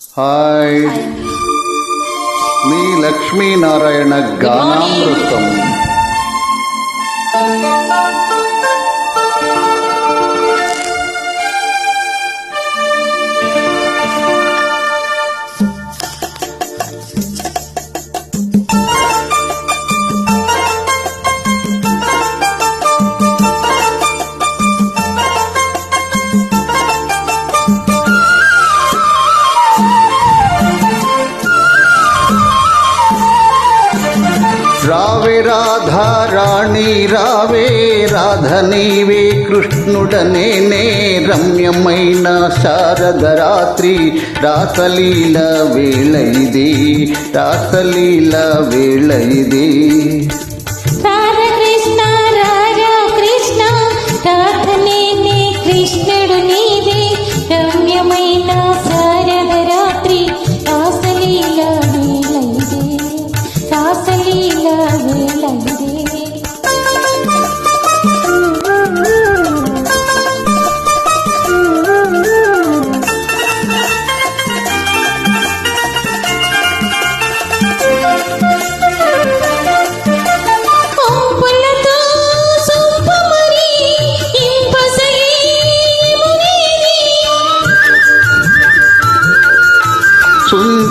Hi మీ లక్ష్మీనారాయణ గానామృతం రావే రాధా రాణి రావే రాధ నీవే కృష్ణుడనేనే రమ్యమైన శారద రాత్రి రాసలీల వేళ ఇది రాసలీల వేళ ఇది.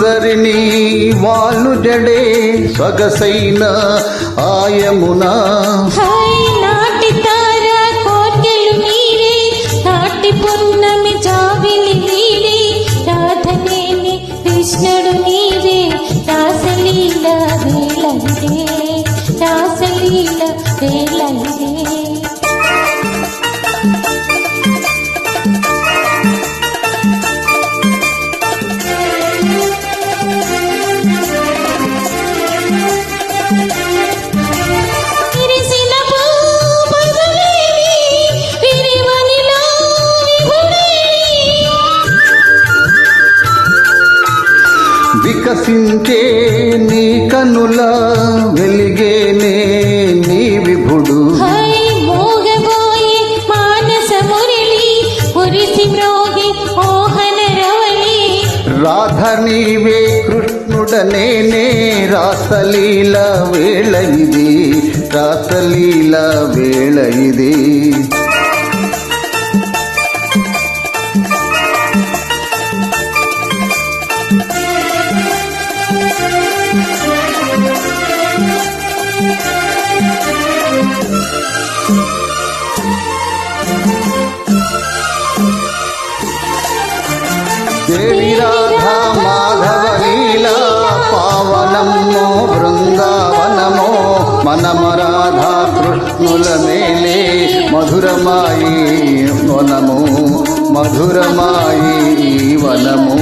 సుందరిని వాళ్ళు జడే సొగసైన ఆయమునా. నాటి తార కోటలు మీరే నాటి పొన్న వికసించే నీ కనుల వెలిగేనే నీ విభుడు. రాధ నీవే కృష్ణుడనేనే రాసలీల వేళ ఇది రాసలీల వేళ ఇది. దేవి రాధా మాధవ లీలా పావనమో బృందావనమో మనమ కృష్ణుల మేలే మధురమాయి వనము మధురమాయి వనము.